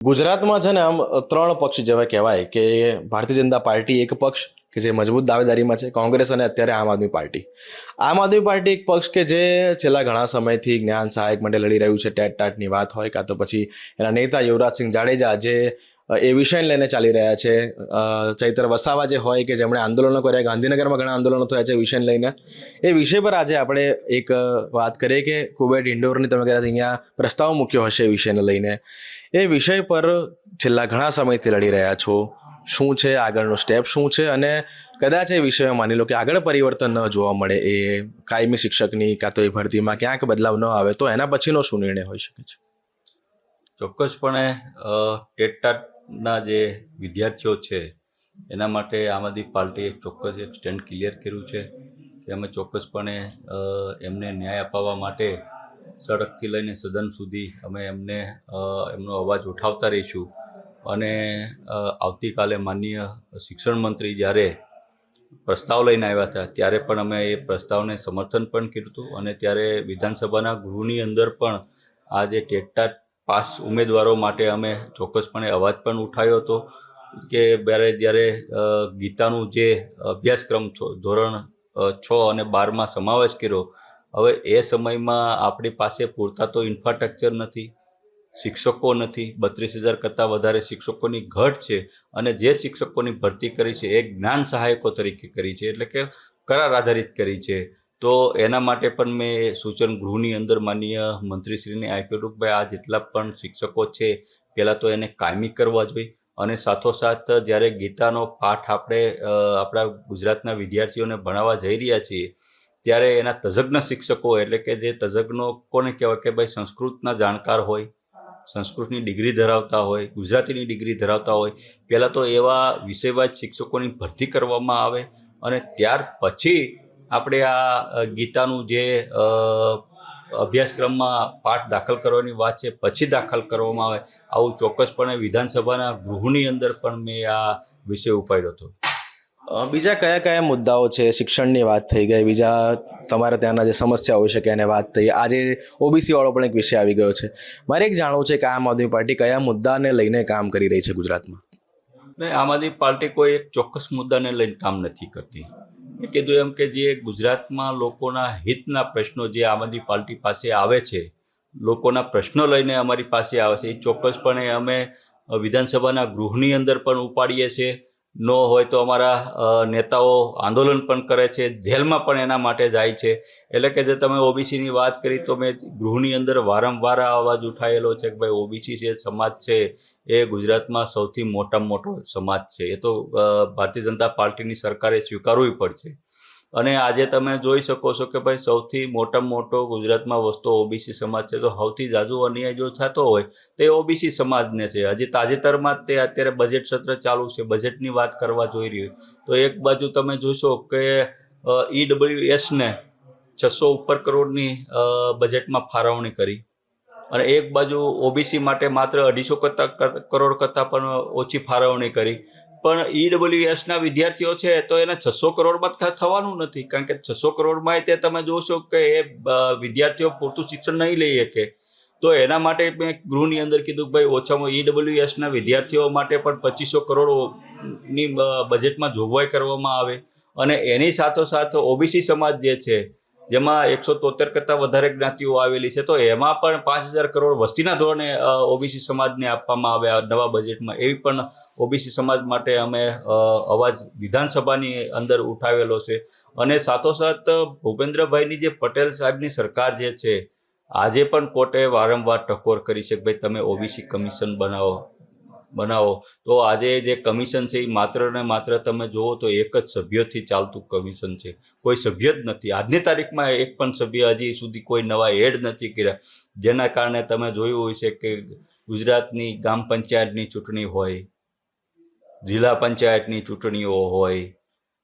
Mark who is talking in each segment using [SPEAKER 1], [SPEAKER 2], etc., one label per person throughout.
[SPEAKER 1] ગુજરાતમાં છે ને આમ ત્રણ પક્ષ જેવા કહેવાય કે ભારતીય જનતા પાર્ટી એક પક્ષ કે જે મજબૂત દાવેદારીમાં છે, કોંગ્રેસ અને અત્યારે આમ આદમી પાર્ટી. આમ આદમી પાર્ટી એક પક્ષ કે જે છેલ્લા ઘણા સમયથી જ્ઞાન સહાયક માટે લડી રહ્યું છે ટેટ ટાટની વાત હોય, કાં તો પછી એના નેતા યુવરાજસિંહ જાડેજા, જે એ વિષયને લઈને ચાલી રહ્યા છે. ચૈત્ર વસાવા જે હોય કે જેમણે આંદોલનો કર્યા ગાંધીનગરમાં ઘણા આંદોલનો થયા છે વિષય લઈને. એ વિષય પર આજે આપણે એક વાત કરીએ કે કુવેટ ઇન્ડોરની તમે કદાચ અહીંયા પ્રસ્તાવ મૂક્યો હશે એ વિષયને લઈને. એ વિષય પર છેલ્લા ઘણા સમયથી લડી રહ્યા છો. શું છે? આગળનો સ્ટેપ શું છે? અને કદાચ એ વિષયમાં માની લો કે આગળ પરિવર્તન ન જોવા મળે એ કાયમી શિક્ષકની કાં તો એ ભરતીમાં ક્યાંક બદલાવ ન આવે તો એના પછીનો શું નિર્ણય હોઈ શકે છે?
[SPEAKER 2] ચોક્કસપણે અ, ટેટટાટના જે વિદ્યાર્થીઓ છે, એના માટે આમ આદમી પાર્ટીએ ચોક્કસ એક સ્ટેન્ડ ક્લિયર કર્યું છે કે અમે ચોક્કસપણે એમને ન્યાય અપાવવા માટે સડકથી લઈને સદન સુધી અમે એમને એમનો અવાજ ઉઠાવતા રહીશું. અને આવતીકાલે માનનીય શિક્ષણ મંત્રી જ્યારે પ્રસ્તાવ લઈને આવ્યા હતા, ત્યારે પણ અમે એ પ્રસ્તાવને સમર્થન પણ કર્યું હતું અને ત્યારે વિધાનસભાના ગૃહની અંદર પણ આ જે ટેટટાટ પાસ ઉમેદવારો માટે અમે ચોક્કસપણે અવાજ પણ ઉઠાવ્યો હતો કે જ્યારે જ્યારે ગીતાનું જે અભ્યાસક્રમ ધોરણ છ અને બારમાં સમાવેશ કર્યો, હવે એ સમયમાં આપણી પાસે પૂરતા તો ઇન્ફ્રાસ્ટ્રક્ચર નથી, શિક્ષકો નથી, બત્રીસ હજાર કરતાં વધારે શિક્ષકોની ઘટ છે અને જે શિક્ષકોની ભરતી કરી છે એ જ્ઞાન સહાયકો તરીકે કરી છે, એટલે કે કરાર આધારિત કરી છે. તો એના માટે પણ મેં સૂચન ગૃહની અંદર માનનીય મંત્રીશ્રીને આપ્યું હતું ભાઈ આ જેટલા પણ શિક્ષકો છે, પહેલાં તો એને કાયમી કરવા જોઈએ. અને સાથોસાથ જ્યારે ગીતાનો પાઠ આપણે આપણા ગુજરાતના વિદ્યાર્થીઓને ભણાવવા જઈ રહ્યા છીએ, ત્યારે એના તજજ્ઞ શિક્ષકો, એટલે કે જે તજજ્ઞો કોને કહેવાય કે ભાઈ સંસ્કૃતના જાણકાર હોય, સંસ્કૃતની ડિગ્રી ધરાવતા હોય, ગુજરાતીની ડિગ્રી ધરાવતા હોય, પહેલાં તો એવા વિષયવાદ શિક્ષકોની ભરતી કરવામાં આવે અને ત્યાર પછી આપણે આ ગીતાનું જે અભ્યાસક્રમમાં પાઠ દાખલ કરવાની વાત છે પછી દાખલ કરવામાં આવે આવું ચોક્કસપણે વિધાનસભાના ગૃહની અંદર પણ મેં આ વિષય ઉપાડ્યો હતો.
[SPEAKER 1] બીજા કયા કયા મુદ્દાઓ છે? શિક્ષણની વાત થઈ ગઈ બીજા તમારે ત્યાંના જે સમસ્યા હોઈ શકે એને વાત થઈ આજે ઓબીસી વાળો પણ એક વિષય આવી ગયો છે. મારે એક જાણવું છે કે આમ આદમી પાર્ટી કયા મુદ્દાને લઈને કામ કરી રહી છે ગુજરાતમાં?
[SPEAKER 2] ને આમ આદમી પાર્ટી કોઈ એક ચોક્કસ મુદ્દાને લઈને કામ નથી કરતી. મેં કીધું એમ કે જે ગુજરાતમાં લોકોના હિતના પ્રશ્નો જે આમ આદમી પાર્ટી પાસે આવે છે, લોકોના પ્રશ્નો લઈને અમારી પાસે આવે છે, એ ચોક્કસપણે અમે વિધાનસભાના ગૃહની અંદર પણ ઉપાડીએ છીએ. ન હોય તો અમારા નેતાઓ આંદોલન પણ કરે છે, જેલમાં પણ એના માટે જાય છે. એટલે કે જે તમે ઓબીસીની વાત કરી તો મેં ગૃહની અંદર વારંવાર આ અવાજ ઉઠાયેલો છે કે ભાઈ ઓબીસી જે સમાજ છે એ ગુજરાતમાં સૌથી મોટામાં મોટો સમાજ છે. એ તો ભારતીય જનતા પાર્ટીની સરકારે સ્વીકારવું પડશે. અને આજે તમે જોઈ શકો છો કે ભાઈ સૌથી મોટામાં મોટો ગુજરાતમાં વસતો ઓબીસી સમાજ છે. તો સૌથી જાજુ અન્યાય જો થતો હોય તો ઓબીસી સમાજને છે. હજી તાજેતરમાં તે અત્યારે બજેટ સત્ર ચાલુ છે. બજેટની વાત કરવા જોઈ રહ્યું તો એક બાજુ તમે જોશો કે ઈડબ્લ્યુ એસને છસો ઉપર કરોડની બજેટમાં ફાળવણી કરી. અને એક બાજુ ઓબીસી માટે માત્ર અઢીસો કરતાં, કરોડ કરતાં પણ ઓછી ફાળવણી કરી. પણ ઈડબ્લ્યુ એસના વિદ્યાર્થીઓ છે તો એને છસો કરોડમાં થવાનું નથી. કારણ કે છસો કરોડમાં તે તમે જોશો કે એ વિદ્યાર્થીઓ પૂરતું શિક્ષણ નહીં લઈ શકે. તો એના માટે મેં ગૃહની અંદર કીધું કે ભાઈ ઓછામાં ઈડબ્લ્યુ એસના વિદ્યાર્થીઓ માટે પણ પચીસો કરોડની બજેટમાં જોગવાઈ કરવામાં આવે. અને એની સાથોસાથ ઓબીસી સમાજ જે છે જેમાં એકસો તોતેર કરતાં વધારે જ્ઞાતિઓ આવેલી છે. તો એમાં પણ પાંચ હજાર કરોડ વસ્તીના ધોરણે ઓબીસી સમાજને આપવામાં આવ્યા નવા બજેટમાં. એવી પણ ઓબીસી સમાજ માટે અમે અવાજ વિધાનસભાની અંદર ઉઠાવેલો છે. અને સાથોસાથ, ભૂપેન્દ્રભાઈની જે પટેલ સાહેબની સરકાર જે છે, આજે પણ કોર્ટે વારંવાર ટકોર કરી છે કે ભાઈ તમે ઓબીસી કમિશન બનાવો. બનાવો. તો આજે જે કમિશન છે એ માત્ર ને માત્ર તમે જુઓ તો એક જ સભ્યથી ચાલતું કમિશન છે. કોઈ સભ્ય જ નથી. આજની તારીખમાં એક પણ સભ્ય હજી સુધી કોઈ નવા એડ નથી કર્યા. જેના કારણે તમે જોયું હોય છે કે ગુજરાતની ગ્રામ પંચાયતની ચૂંટણી હોય, જિલ્લા પંચાયતની ચૂંટણીઓ હોય,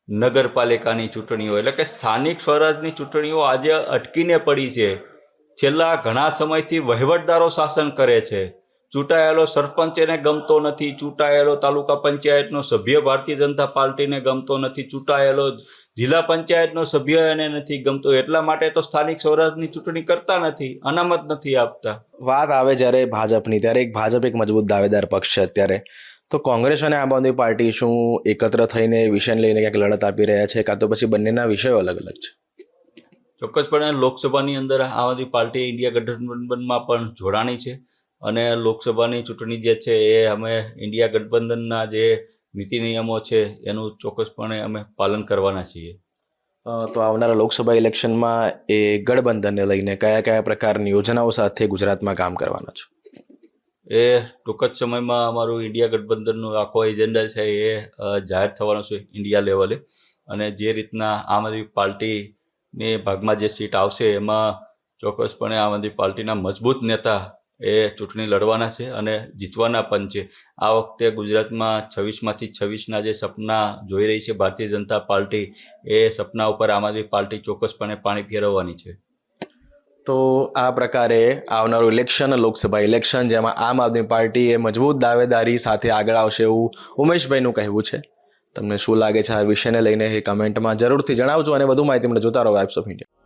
[SPEAKER 2] નગરપાલિકાની ચૂંટણીઓ એટલે કે સ્થાનિક સ્વરાજની ચૂંટણીઓ આજે અટકીને પડી છે. છેલ્લા ઘણા સમયથી વહીવટદારો શાસન કરે છે. ચૂંટાયેલો સરપંચ એને ગમતો નથી ચૂંટાયેલો તાલુકા પંચાયતનો સભ્ય ભારતીય જનતા પાર્ટીને ગમતો નથી ચૂંટાયેલો જિલ્લા પંચાયતનો સભ્ય એને નથી ગમતો. એટલા માટે તો સ્થાનિક સ્વરાજની ચૂંટણી કરતા નથી અનામત નથી આપતા.
[SPEAKER 1] વાત આવે જ્યારે ભાજપની ત્યારે એક ભાજપ એક મજબૂત દાવેદાર પક્ષ છે અત્યારે. તો કોંગ્રેસ અને આમ આદમી પાર્ટી શું એકત્ર થઈને વિષયને લઈને ક્યાંક લડત આપી રહ્યા છે કાં તો પછી બંનેના વિષયો અલગ અલગ છે?
[SPEAKER 2] ચોક્કસપણે લોકસભાની અંદર આમ આદમી પાર્ટી ઇન્ડિયા ગઠબંધનમાં પણ જોડાણી છે. અને લોકસભાની ચૂંટણી જે છે એ અમે ઇન્ડિયા ગઠબંધનના જે નીતિ નિયમો છે એનું ચોક્કસપણે અમે પાલન કરવાના છીએ.
[SPEAKER 1] તો આવનારા લોકસભા ઇલેક્શનમાં એ ગઠબંધનને લઈને કયા કયા પ્રકારની યોજનાઓ સાથે ગુજરાતમાં કામ કરવાના છો?
[SPEAKER 2] એ ટૂંક જ સમયમાં અમારું ઇન્ડિયા ગઠબંધનનો આખો એજન્ડા છે એ જાહેર થવાનો છે ઇન્ડિયા લેવલે. અને જે રીતના આમ આદમી પાર્ટીની ભાગમાં જે સીટ આવશે એમાં ચોક્કસપણે આમ આદમી પાર્ટીના મજબૂત નેતા એ ચૂંટણી લડવાના છે અને જીતવાના પણ છે. આ વખતે ગુજરાતમાં છવ્વીસમાંથી છવ્વીસના જે સપના જોઈ રહી છે ભારતીય જનતા પાર્ટી, એ સપના ઉપર આમ આદમી પાર્ટી ચોક્કસપણે પાણી ફેરવવાની છે.
[SPEAKER 1] તો આ પ્રકારે આવનારું ઇલેક્શન, લોકસભા ઇલેક્શન, જેમાં આમ આદમી પાર્ટી એ મજબૂત દાવેદારી સાથે આગળ આવશે એવું ઉમેશભાઈનું કહેવું છે. તમને શું લાગે છે આ વિષયને લઈને એ કમેન્ટમાં જરૂરથી જણાવજો અને વધુ માહિતી મને જોતા રહો વાઇબ્સ ઓફ ઇન્ડિયા